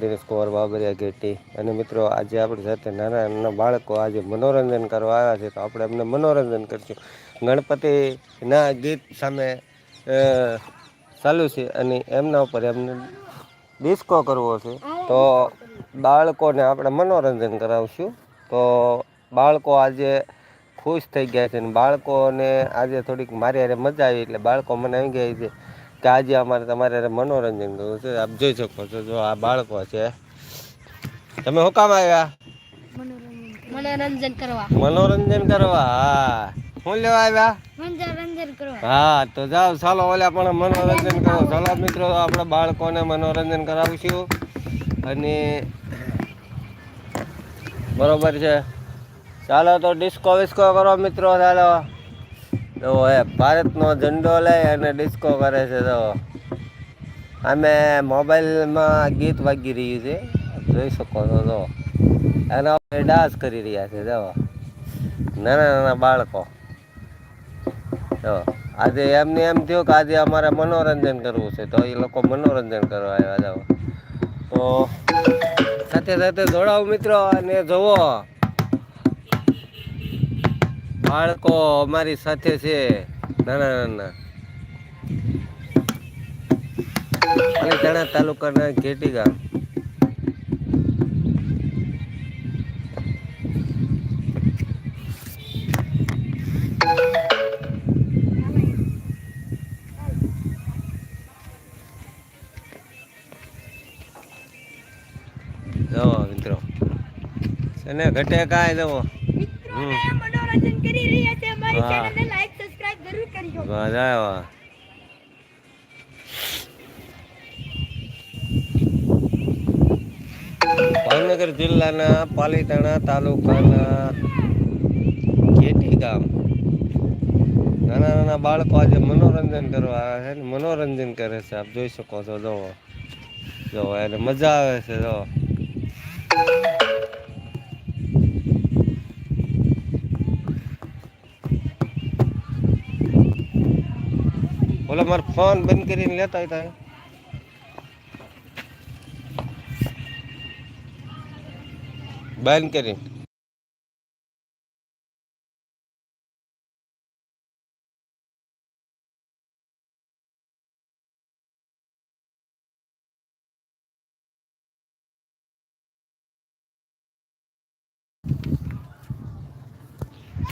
દિનેશ કુમાર બાબરિયા ઘેટી અને મિત્રો, આજે આપણી સાથે નાના નાના બાળકો આજે મનોરંજન કરવા આવ્યા છે. તો આપણે એમને મનોરંજન કરીશું. ગણપતિના ગીત સામે ચાલુ છે અને એમના ઉપર એમને ડિસ્કો કરવો છે. તો બાળકોને આપણે મનોરંજન કરાવશું. તો બાળકો આજે ખુશ થઈ ગયા છે અને બાળકોને આજે થોડીક મારી મજા આવી. એટલે બાળકો મને આવી ગયા છે. કે આજે અમારે તમારે મનોરંજન કરવું છે. આપ જોઈ શકો છો જો આ બાળકો છે. તમે શું કામ આવ્યા? મનોરંજન કરવા. મનોરંજન કરવા હા. શું લેવા આવ્યા? મનોરંજન કરવા. હા તો જાઓ ચાલો ઓલે પણ મનોરંજન કરો. ચાલો મિત્રો આપણે બાળકોને મનોરંજન કરાવીશું. અને બરોબર છે. ચાલો તો ડિસ્કો વિસ્કો કરો મિત્રો ચાલો. તો એ ભારતનો ઝંડો લઈ અને ડિસ્કો કરે છે તો અમે મોબાઈલમાં ગીત વાગી રહ્યું છે. જોઈ શકો છો તો. એના ડાન્સ કરી રહ્યા છે જો નાના નાના બાળકો. જો આજે એમને એમ થયું કે આજે અમારે મનોરંજન કરવું છે તો એ લોકો મનોરંજન કરવા આવ્યા જાઓ તો સાથે સાથે જોડાવ મિત્રો અને જુઓ. બાળકો અમારી સાથે છે. નાના નાના પાલીતાણા તાલુકાના ઘેટી ગામ જવો મિત્રો. અને ઘટે કાંઈ જવો. હમ. મનોરંજન કરી રહ્યા છે. અમારી ચેનલને લાઈક સબસ્ક્રાઇબ જરૂર કરજો. મજા આવ્યા ભાવનગર જિલ્લાના પાલીતાણા તાલુકાના ખેટી ગામ. નાના નાના બાળકો આજે મનોરંજન કરવા આવ્યા છે ને મનોરંજન કરે છે. આપ જોઈ શકો છો જોવો જોવો એને મજા આવે છે જુઓ. ઓલો મારો ફોન બંધ કરીને લેતા હોય તારે. બંધ કરીને.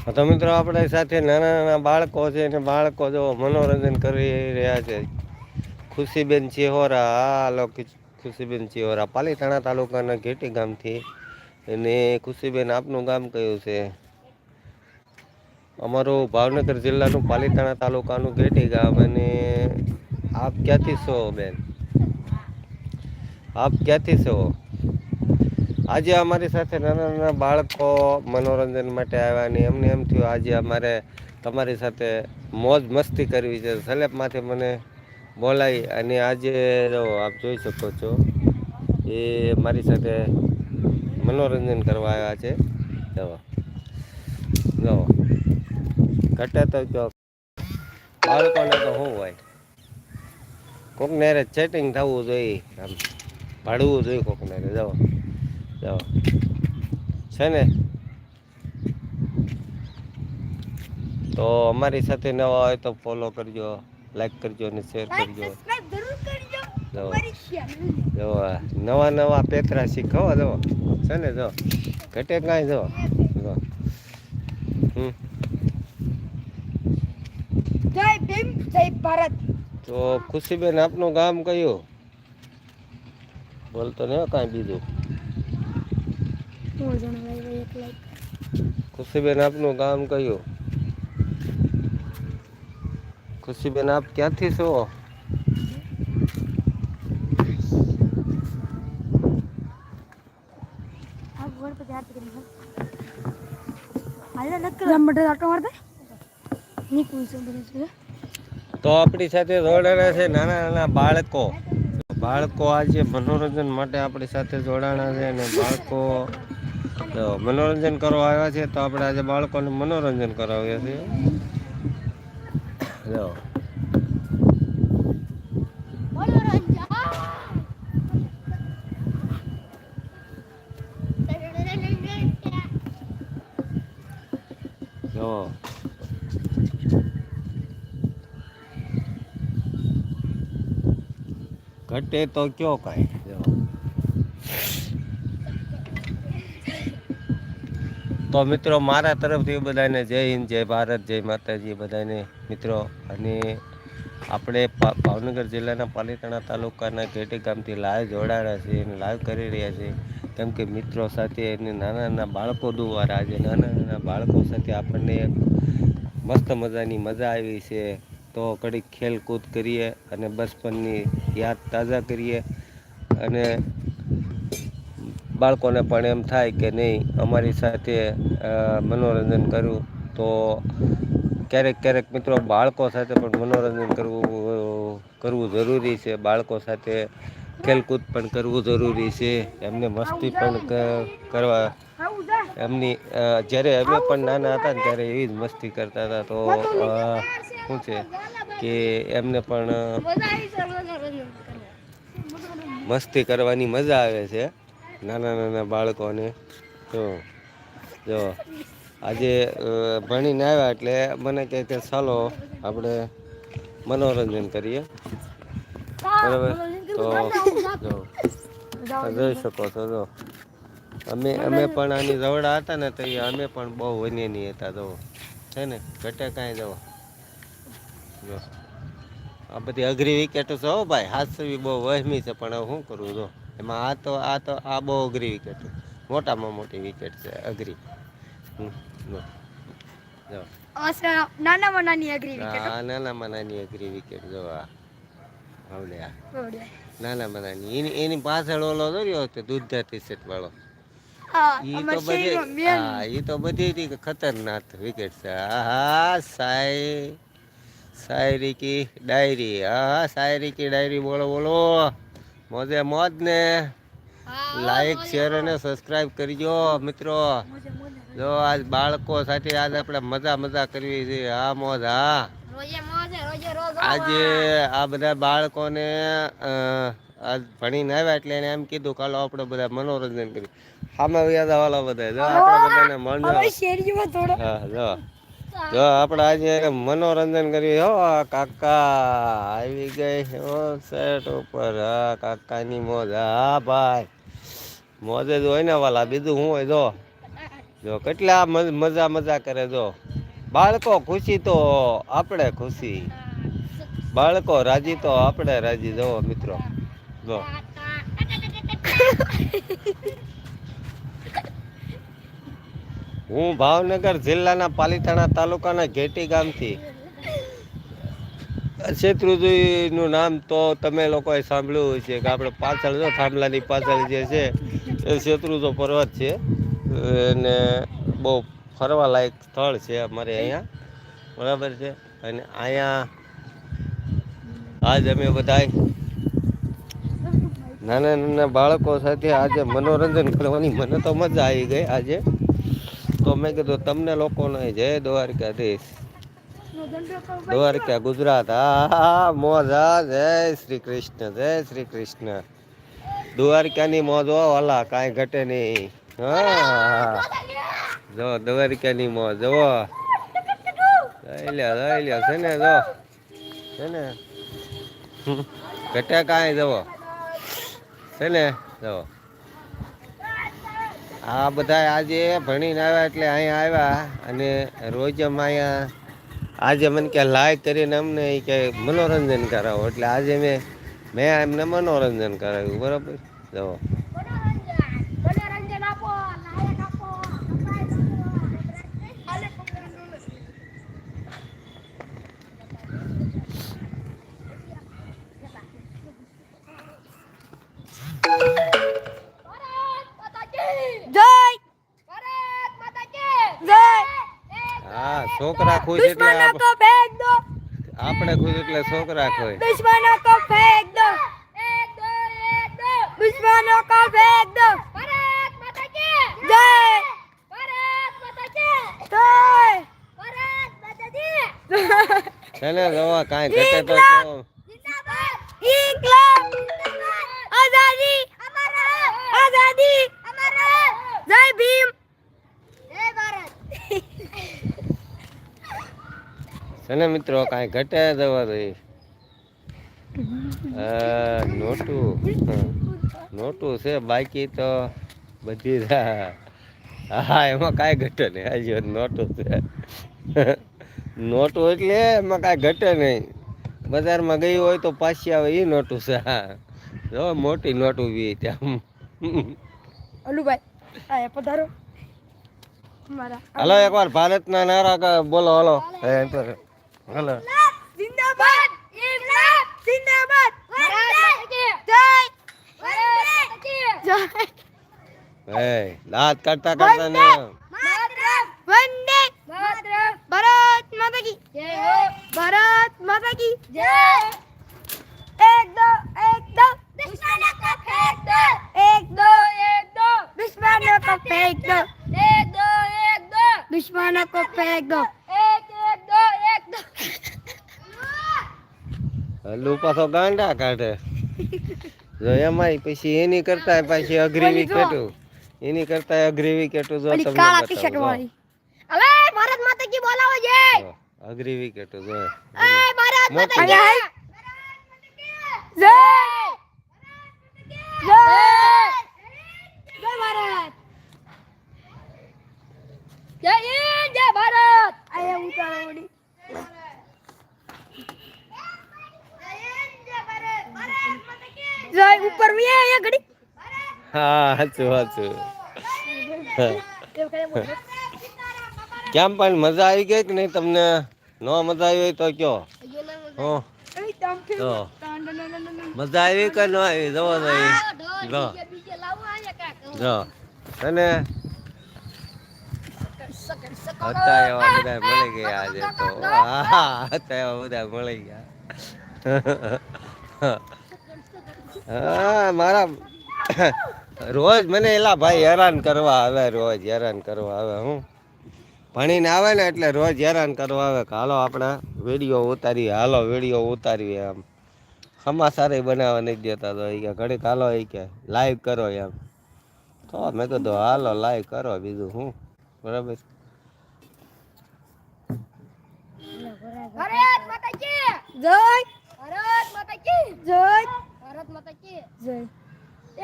તો મિત્રો આપણા સાથે નાના નાના બાળકો છે અને બાળકો જો મનોરંજન કરી રહ્યા છે. ખુશીબેન ચેહોરા, આ લોકો ખુશીબેન ચેહોરા, પાલીતાણા તાલુકાના ઘેટી ગામથી. અને ખુશીબેન, આપનું ગામ કયું છે? અમારું ભાવનગર જિલ્લાનું પાલીતાણા તાલુકાનું ઘેટી ગામ. અને આપ ક્યાંથી છો, બેન? આપ ક્યાંથી છો? આજે અમારી સાથે નાના નાના બાળકો મનોરંજન માટે આવ્યા ને એમને એમ થયું, આજે અમારે તમારી સાથે મોજ મસ્તી કરવી છે. સલેબમાંથી મને બોલાવી અને આજે જો આપ જોઈ શકો છો, એ મારી સાથે મનોરંજન કરવા આવ્યા છે. જવા જો, ઘટે તો જો બાળકોને તો શું હોય? કોકને ચેટિંગ થવું જોઈએ, આમ ભાડવું જોઈએ કોકને હારે જાઓ. છે ને? તો અમારી સાથે નવા હોય તો ફોલો કરજો લાઈક કરજો અને શેર કરજો. જો જો નવા નવા પેતરા શીખવા જો છે ને જો ઘટે કાંઈ જો જો હમ. જય ભીમ જય ભારત. તો ખુશીબેન આપનું ગામ કયું? બોલતો નહીં કાંઈ બીજું. હું જણાવાય એક લાઈક ખુશીબેન આપનું ગામ કયું? ખુશીબેન આપ ક્યાંથી છે? તો આપણી સાથે જોડાણા છે નાના નાના બાળકો. બાળકો આજે મનોરંજન માટે આપણી સાથે જોડાણા છે અને બાળકો તો મનોરંજન કરવા આવ્યા છે તો આપણે આજે બાળકોને મનોરંજન કરાવીએ છીએ. જો. ઘટે તો કયો કાંઈ. તો મિત્રો, મારા તરફથી બધાને જય હિન્દ, જય ભારત, જય માતાજી, બધાને મિત્રો. અને આપણે ભાવનગર જિલ્લાના પાલીતાણા તાલુકાના ઘેટી ગામથી લાઈવ જોડાયા છે અને લાઈવ કરી રહ્યા છે કેમ કે મિત્રો સાથે અને નાના નાના બાળકો દ્વારા આજે નાના નાના બાળકો સાથે આપણને મસ્ત મજાની મજા આવી છે. તો ઘડીક ખેલકૂદ કરીએ અને બચપનની યાદ તાજા કરીએ. અને બાળકોને પણ એમ થાય કે નહીં અમારી સાથે મનોરંજન કરવું. તો ક્યારેક ક્યારેક મિત્રો બાળકો સાથે પણ મનોરંજન કરવું કરવું જરૂરી છે. બાળકો સાથે ખેલકૂદ પણ કરવું જરૂરી છે. એમને મસ્તી પણ કરવા એમની જ્યારે અમે પણ નાના હતા ને ત્યારે એવી જ મસ્તી કરતા હતા. તો શું છે કે એમને પણ મસ્તી કરવાની મજા આવે છે. નાના નાના બાળકોને. તો જો. આજે ભણીને આવ્યા એટલે મને કહે કે ચાલો આપણે મનોરંજન કરીએ. બરાબર? તો, જો. જોઈ શકો છો, જો. અમે અમે પણ આની રવડા હતા ને તો અમે પણ બહુ વન્યની હતા, જો. છે ને? ઘટે કાંઈ જવો જો. આ બધી અઘરી વિકેટો હો ભાઈ. હાથસવી બહુ વહેમી છે, પણ હવે શું કરું, જો. એમાં આ તો આ તો આ બહુ અઘરી વિકેટ મોટામાં મોટી વિકેટ છે અઘરી. નાનામાં નાની અઘરી હા. નાનામાં નાની અઘરી વિકેટ જો આ. હવે આ. નાના. એની એની પાછળ ઓલો દોર્યો હતો દૂધા ટી શર્ટ વાળો ઈ તો બધી હા ઈ તો બધી ખતરનાક વિકેટ છે. આહા સાય શાયરી કી ડાયરી. હા શાયરી કી ડાયરી બોલો બોલો. મોજે મોજ ને. લાઈક શેર અને સબસ્ક્રાઇબ કરજો મિત્રો. જો આજ બાળકો સાથે આજ આપણે મજા મજા કરવી છે. હા મોજ હા. આજે આ બધા બાળકોને આજ ભણીને આવ્યા એટલે એને એમ કીધું કાલો આપણે બધા મનોરંજન કરી સામે વ્યાજા વાળા બધા જો આપણે બધાને મન હા જો. જો આપણે આજે મનોરંજન કર્યું હો કાકા આવી ગઈ હો સેટ ઉપર. હા કાકાની મોજ. હા, ભાઈ. મોજે જ હોય વાલા. બીજું શું હોય, જો. જો, કેટલા મજા મજા કરે, જો. બાળકો ખુશી તો આપણે ખુશી. બાળકો રાજી તો આપણે રાજી. જો, મિત્રો. જો. હું ભાવનગર જિલ્લાના પાલીતાણા તાલુકાના ઘેટી ગામથી. શેત્રુજીનું નામ તો તમે લોકોએ સાંભળ્યું છે કે આપણે પાછળ જો થાંભલાની પાછળ જે છે, એ શેત્રુજો પર્વત છે. અને બહુ ફરવા લાયક સ્થળ છે અમારે અહીંયા. બરાબર છે? અને અહીંયા આજ અમે બધાય નાના નાના બાળકો સાથે આજે મનોરંજન કરવાની મને તો મજા આવી ગઈ આજે. મેં કીધું, તમને લોકોને જય દ્વારકાધીશ. દ્વારકા, ગુજરાત. હા હા મોજ જય શ્રી કૃષ્ણ, જય શ્રી કૃષ્ણ. દ્વારકાની મોજ હો વાલા કાંઈ ઘટે નહીં. હા જો, દ્વારકાની મોજ જુઓ લઈ લ્યો છે ને, જો. છે ને. ઘટે કાંઈ જવો છે ને જો આ બધા આજે ભણીને આવ્યા એટલે અહીંયા આવ્યા અને રોજ અમે અહીંયા આજે મને કે લાઈક કરીને અમને એ કે મનોરંજન કરાવો. એટલે આજે મેં મેં એમને મનોરંજન કરાવ્યું, બરાબર? જો મારા છોકરા કોઈ. દુશ્મનો કો ફેંક દો. એક દો એક દો દુશ્મનો કો ફેંક દો. ભારત માતા કે જય. ભારત માતા કે જય. ભારત માતા દી ચલે જવા કાઈ ઘટે તો છે ને મિત્રો કાંઈ ઘટે જવા દઈ આ નોટું. નોટું છે બાકી તો બધી હા એમાં કાંઈ ઘટે નહીં. આજે નોટું છે. નોટું એટલે એમાં કાંઈ ઘટે નહીં. બજારમાં ગઈ હોય તો પાછી આવે એ નોટું છે હા. જો મોટી નોટું બી ત્યાં અલુભાઈ પધારો. હલો એકવાર ભારતના નારા બોલો હલો. હાલો જિંદાબાદ. ઇન્કલાબ જિંદાબાદ. જય. જય. એ લાત કરતા કરતા ને. વંદે. ભારત માતા કી જય હો. ભારત માતા કી જય. એક દો એક દો દુશ્મન કો ફેંક દો એક દો એક દો દુશ્મન કો ફેંક દો એક દો એક દો દુશ્મન કો ફેંક દો હલ્લુ પાછો ગાંડા કાઢે. જો એમાંય પછી એની કરતા પાછી અઘરી ઓલી જો. વિકેટું. એની કરતા અઘરી વિકેટું જો ઓલી તમને કાળા બતાવું, ટી-શર્ટ જો. વાળી. હવે ભારત માતા કી બોલાવો જય જો, અઘરી વિકેટું જો. એ ભારત મોટી. માતા કી જય. જય. જય ભારત. જય હિન્દ જય ભારત. આયા ઉતારો જય ઉપર વી આયા ઘડી. હા, હાચું હાચું. કેમ પણ મજા આવી ગઈ કે નહીં તમને? ન મજા આવી હોય તો કયો. હો. તો મજા આવી કે ન આવી? જવો જો. જો. અને હતા એવા બધા મળી ગયા આજે તો. હા હતા એવા બધા મળી ગયા. હા, મારા રોજ મને એલા ભાઈ હેરાન કરવા આવે, રોજ હેરાન કરવા આવે, હું ભણીને આવે ને એટલે રોજ હેરાન કરવા આવે કે હાલો આપણે વીડિયો ઉતારીએ, હાલો વીડિયો ઉતારીએ એમ. સમાચાર બનાવવા નહીં દેતા તો એ કે ઘડીક હાલો એ કે લાઈવ કરો એમ. તો મેં કીધું, હાલો લાઈવ કરો બીજું શું બરાબર? જય ભારત ભારત માતા કી જય.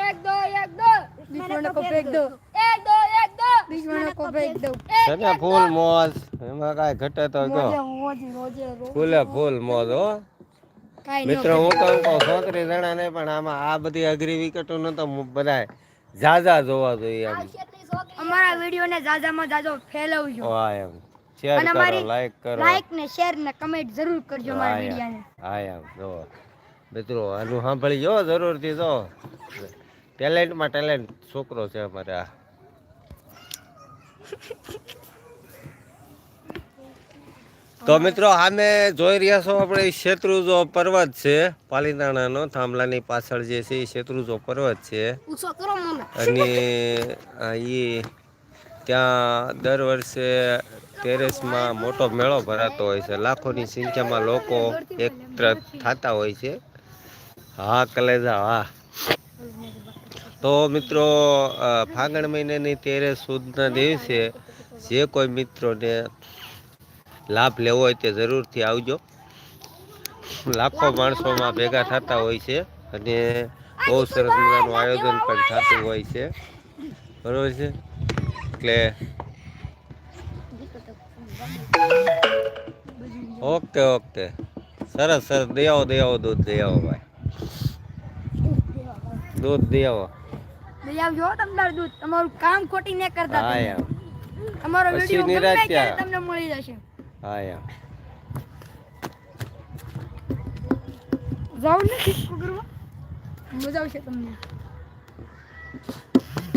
એક દો એક દો. દુશ્મનો કો ફેંક દો. એક દો એક દો. દુશ્મનો કો ફેંક દો. સને ફૂલ મોજ. એમાં કાય ઘટે તો જો ફૂલે ફૂલ મોજ હો. મિત્રો હું તો છોકરી જણા ને પણ આમાં આ બધી અઘરી વિકટો ન તો બધાય જાજા જોવા જોઈએ અમારા વીડિયો ને જાજામાં જાજો ફેલાવજો. હા એમ. શેર કરો લાઈક કરો. લાઈક ને શેર ને કમેન્ટ જરૂર કરજો મારા વીડિયો ને હા એમ જો મિત્રો આનું સાંભળી જો જરૂરથી જો. ટેલેન્ટમાં ટેલેન્ટ છોકરો છે અમારે આ. તો મિત્રો આમે જોઈ રહ્યા છો આપણે શેત્રુજો પર્વત છે પાલીતાણાનો થાંભલાની પાછળ જે છે એ શેત્રુજો પર્વત છે. અને એ ત્યાં દર વર્ષે ટેરેસમાં મોટો મેળો ભરાતો હોય છે. લાખોની સંખ્યામાં લોકો એકત્ર થતા હોય છે. હા, કલેજા, હા. તો મિત્રો ફાગણ મહિનાની તેરે સુદના દિવસે જે કોઈ મિત્રોને લાભ લેવો હોય તે જરૂરથી આવજો. લાખો માણસોમાં ભેગા થતા હોય છે અને બહુ સરસ મજાનું આયોજન પણ થતું હોય છે. બરોબર છે? એટલે ઓકે ઓકે. સરસ સરસ. દયાઓ દયાઓ દૂધ દયાઓ ભાઈ. દૂધ દઈ આવો લઈ આવજો હો તમારું દૂધ તમારું કામ ખોટી ન કરતા હા તમે. એમ. તમારો પછી વિડિયો ગમે નિરાશ ત્યારે થયા. તમને મળી જશે. હા એમ. જાવ ને ડિસ્કો કરવા મજા આવશે તમને.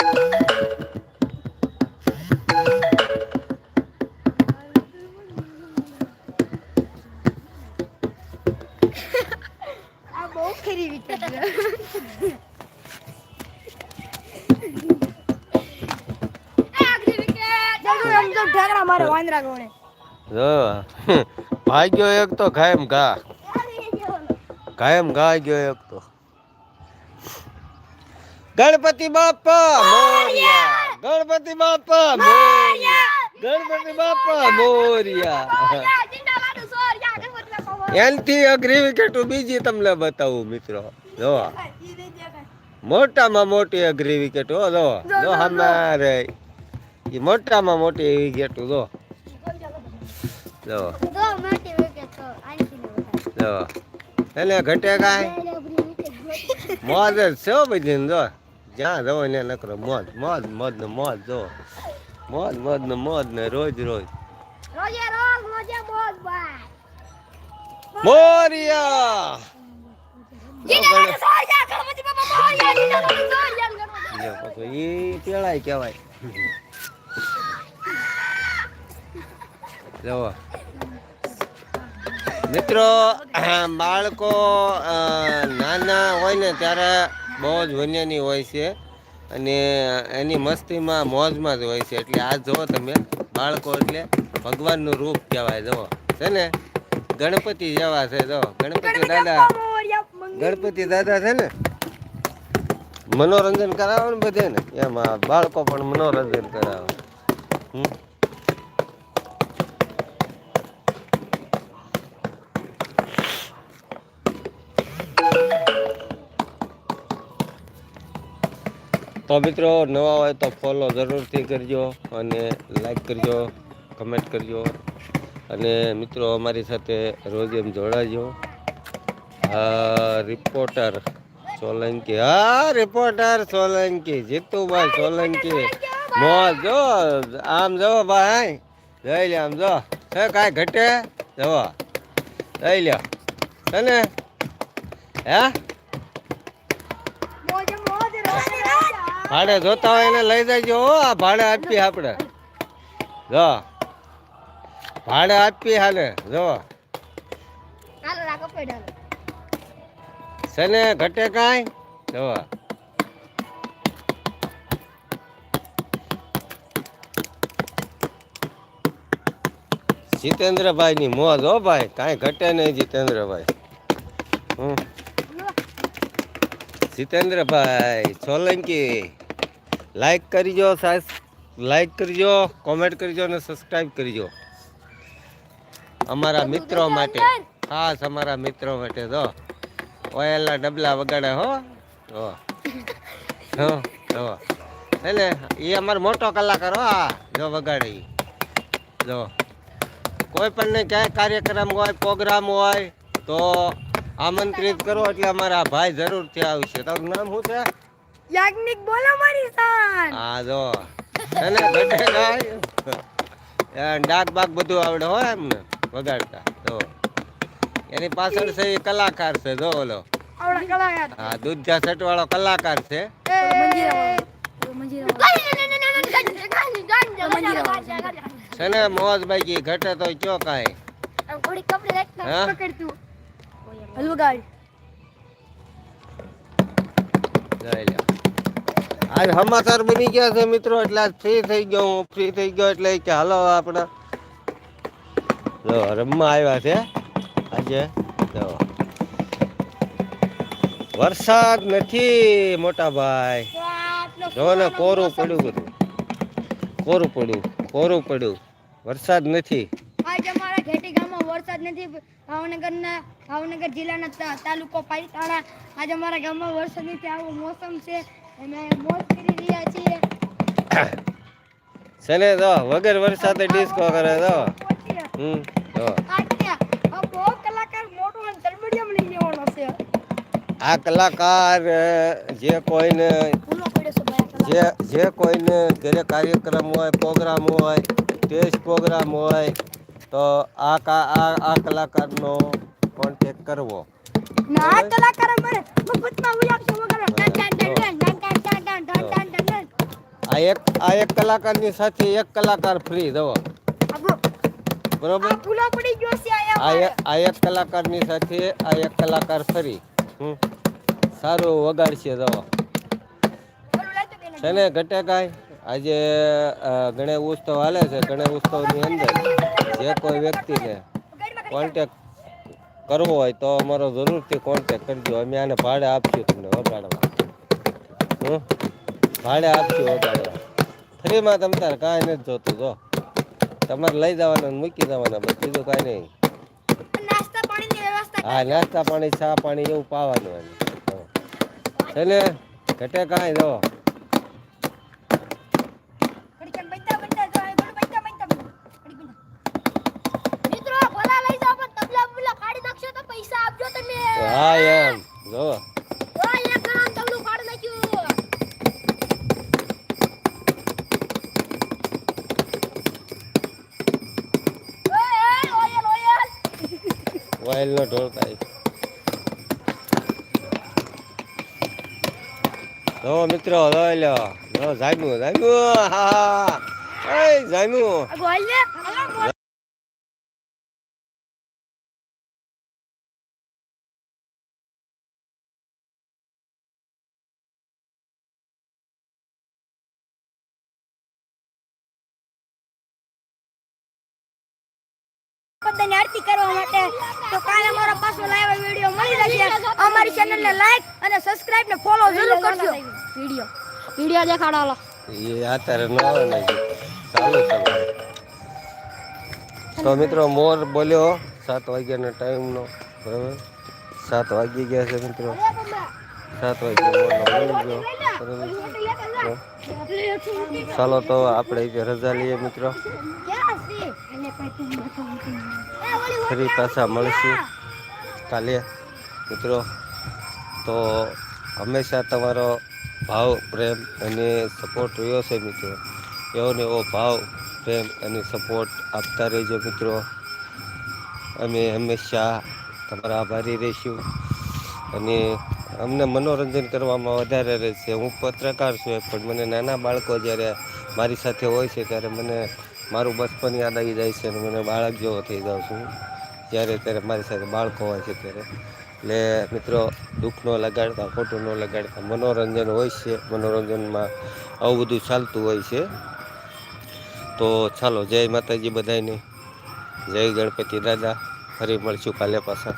આ બહુ ખરી વિકેટ તો ઠેકડા મારે વાંદરા ગોણે. જો. ભાગ્યો એક તો કાયમ ઘા. કાયમ ઘા ગયો એક તો. ગણપતિ બાપા મોરિયા. ગણપતિ બાપા મોરિયા. ગણપતિ બાપા મોરિયા. એનથી અઘરી વિકેટ બીજી તમને બતાવું મિત્રો. જો. મોટામાં મોટી અઘરી વિકેટ હો જો. જો હમારે એ મોટામાં મોટી વિકેટ જો. જો. ને જો. એને ઘટે કાય મોજ જ છે બધી જો. જ્યાં જવો ને નકરો મોજ મોજ મોજ ને મોજ જો. મોજ મોજ ને મોજ ને રોજ રોજ. મોરિયા! જીને સોયા ગણપતિ બાપા મોરિયા જીને સોયા ગણપતિ જો પછી ઈ પેળાય કહેવાય જુઓ. મિત્રો બાળકો નાના હોય ને ત્યારે બહુ જ વન્યની હોય છે અને એની મસ્તીમાં મોજમાં જ હોય છે. એટલે આ જુઓ તમે બાળકો એટલે ભગવાનનું રૂપ કહેવાય. જુઓ. છે ને? ગણપતિ જેવા છે જો ગણપતિ દાદા. ગણપતિ દાદા છે ને? મનોરંજન કરાવે ને બધે ને એમાં બાળકો પણ મનોરંજન કરાવે. હમ. તો મિત્રો, નવા હોય તો ફોલો જરૂરથી કરજો અને લાઈક કરજો કમેન્ટ કરજો. અને મિત્રો, અમારી સાથે રોજ એમ જોડાજો. હા રિપોર્ટર સોલંકી હા રિપોર્ટર સોલંકી, જીતુભાઈ સોલંકી. મોજ, જો, આમ જો ભાઈ, જઈ લે આમ જો. છે કાંઈ ઘટે? જવા જઈ લ્યો. છે ને? હે મોજે મોજ રોજે રોજ ભાડે જોતા હોય એને લઈ જજો હો આ ભાડે આપીએ આપણે. જો. ભાડે આપીએ હાલે જો. હાલો રાખો પેડાલો છે ને ઘટે કાંઈ? જો. જીતેન્દ્રભાઈ ની મોજ હો ભાઈ કાંઈ ઘટે નહીં જીતેન્દ્રભાઈ. હમ. જીતેન્દ્રભાઈ સોલંકી. લાઈક કરજો લાઈક કરજો કોમેન્ટ કરજો અને સબસ્ક્રાઈબ કરજો. અમારા મિત્રો માટે. ખાસ અમારા મિત્રો માટે તો. ઓયલના ડબલા વગાડે હો. હો. હો હે. એ અમારો મોટો કલાકાર હો આ. જો વગાડે. જો. કોઈ પણ ને ક્યાંય કાર્યક્રમ હોય પ્રોગ્રામ હોય તો આમંત્રિત કરો એટલે અમારા ભાઈ જરૂરથી આવશે. તમારું નામ શું છે? યાજ્ઞિક બોલો મારી સાન. હા જો. એને ઘટે ડાક બાક બધું આવડે હો એમને વગાડતા. જો. એની પાછળ છે એ કલાકાર છે જો ઓલો. આવડા કલાકાર. હા દૂધ સેટ વાળો કલાકાર છે. છે ને મોજ બાકી ઘટે તો કયો કાંઈ. હા? જોઈ લ્યો. આજ સમાચાર બની ગયા છે મિત્રો, એટલે આજ ફ્રી થઈ ગયો હું. ફ્રી થઈ ગયો એટલે કે, હાલો, આપણે. જો રમવા આવ્યા છે. આજે જો. વરસાદ નથી, મોટા ભાઈ. જો ને કોરું પડ્યું બધું. કોરું પડ્યું? કોરું પડ્યું? વરસાદ નથી. આજ અમારા ઘેટી ગામમાં વરસાદ નથી. ભાવનગરના, ભાવનગર જિલ્લાના તાલુકો પાલીતાણા આજ અમારા ગામમાં વરસાદ નથી. આવો મોસમ છે. અમે મોજ કરી રહ્યા છીએ. છે ને તો વગર વરસાદે ડિસ્કો કરે તો હમ તો આ કલાકાર જે કોઈને જે જે કોઈને ઘરે કાર્યક્રમ હોય પ્રોગ્રામ હોય સ્ટેજ પ્રોગ્રામ હોય તો આ કા આ આ કલાકારનો કોન્ટેક કરવો. ના કલાકાર મફતમાં ઉલાવશે વગર. આ એક આ એક કલાકારની સાથે એક કલાકાર ફ્રી દવા બરોબર? આ એક કલાકારની સાથે આ એક કલાકાર ફરી સારું વગાડશે દો ઓલું છે ને ઘટે કાંઈ? આજે ગણેશ ઉત્સવ હાલે છે ગણેશ ઉત્સવની અંદર. જે કોઈ વ્યક્તિને કોન્ટેક કરવો હોય તો અમારો જરૂરથી કોન્ટેક કરજો. અમે આને ભાડે આપશું તમને વગાડવા હમ? ભાડે આપતી વધારે ફ્રીમાં તમ તારે કાંઈ નથી જોતું જો. તમારે લઈ જવાના મૂકી જવાના બસ બીજું કાંઈ નહીં. હા નાસ્તા પાણી ચા પાણી એવું પાવાનું એને છે ને ઘટે કાંઈ જો. હા એમ. બનતા જો આ બધું બનતા બનતા ઘડીક બનતા. મિત્રો ભલા લઈ જાઓ પણ તબલા બબલા ફાડી નાખશો તો પૈસા આપજો તમે હા એમ જો તો એક જણાનું તબલું ફાડી નાખ્યું ઓય, ઓય, ઓયલ, ઓયલ. વાઇલ નો ઢોળ થાય જો મિત્રો લો જો જામ્યું જામ્યું. હા જામ્યું. બધાની આરતી કરવા માટે. તો કાલે અમારો પાછો લાઈવ વીડિયો મળી જશે અમારી ચેનલને લાઈક અને સબસ્ક્રાઇબ ને ફોલો જરૂર કરજો. વીડિયો વીડિયો દેખાડો. હાલો એ અત્યારે ન આવે ને ચાલુ ચાલુ તો મિત્રો મોર બોલ્યો સાત વાગ્યાનો ટાઈમનો બરાબર? સાત વાગી ગયા છે મિત્રો. સાત વાગ્યા ચાલો તો આપણે રજા લઈએ મિત્રો. ફરી પાછા મળશું. કાલે, મિત્રો. તો હંમેશા તમારો ભાવ, પ્રેમ અને સપોર્ટ રહ્યો છે, મિત્રો. એવો ને એવો ભાવ, પ્રેમ અને સપોર્ટ આપતા રહેજો, મિત્રો. અમે હંમેશા તમારા આભારી રહીશું. અને અમને મનોરંજન કરવામાં વધારે રહેશે હું પત્રકાર છું, પણ મને નાના બાળકો જ્યારે મારી સાથે હોય છે, ત્યારે મને મારું બચપન યાદ આવી જાય છે અને મને બાળક જેવો થઈ જાઉં છું. જ્યારે ત્યારે મારી સાથે બાળકો હોય છે ત્યારે. એટલે મિત્રો, દુઃખ ન લગાડતા, ખોટું ન લગાડતા, મનોરંજન હોય છે. મનોરંજનમાં આવું બધું ચાલતું હોય છે. તો ચાલો, જય માતાજી બધાને જય ગણપતિ દાદા. ફરી મળશું કાલે પાછા.